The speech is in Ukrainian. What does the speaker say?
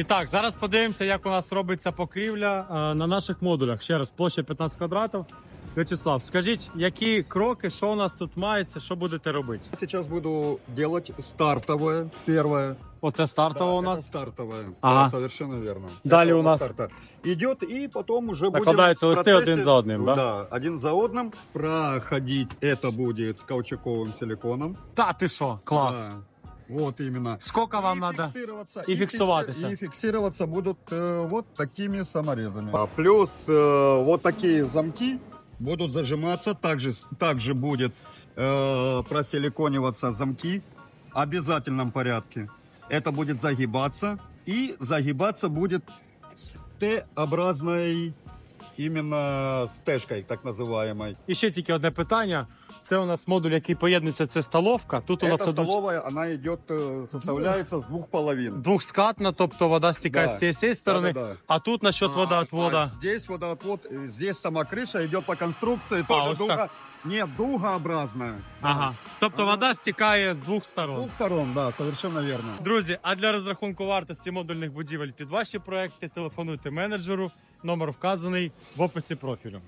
І так, зараз подивимося, як у нас робиться покрівля е, на наших модулях. Ще раз, площа 15 квадратів. Вячеслав, скажіть, які кроки, що у нас тут мається, що будете робити? Сейчас буду делать стартовое, первое. Оце стартово Да, у это нас. стартовое. Ага. Да, совершенно верно. Далее Это у нас- старта. идет, и потом уже будем Накладаются в листы процессе- один за одним, да? Да, один за одним. Проходить это будет каучуковым силиконом. Та ти що, клас. Да, Вот именно. Скільки вам и треба? фиксироваться, и фикси- фиксуватися. И фиксироваться будут э, вот такими саморезами. А плюс э, вот такие замки будут зажиматься. Также, также будет э, просиликониваться замки в обязательном порядке. Это будет загибаться. И загибаться будет с Т-образной именно стежкой, так называемой. І ще тільки одне питання. Це у нас модуль, який поєднується, це столовка. Тут у нас Эта ідуть столовая, она идет, э, составляется с двух половин. двохскатна, тобто вода стікає Да. з тієї цієї сторони. Да-да-да. А тут насчет А, водоотвода. а здесь водоотвод, э, здесь сама крыша идет по конструкции, тоже вот дуга, так. нет, дугообразная. Ага. Тобто вода стікає з двох сторон. сторон. двух сторон, да, совершенно верно. Друзі, а для розрахунку вартості модульних будівель під ваші проекти телефонуйте менеджеру. Номер вказаний в описі профілю.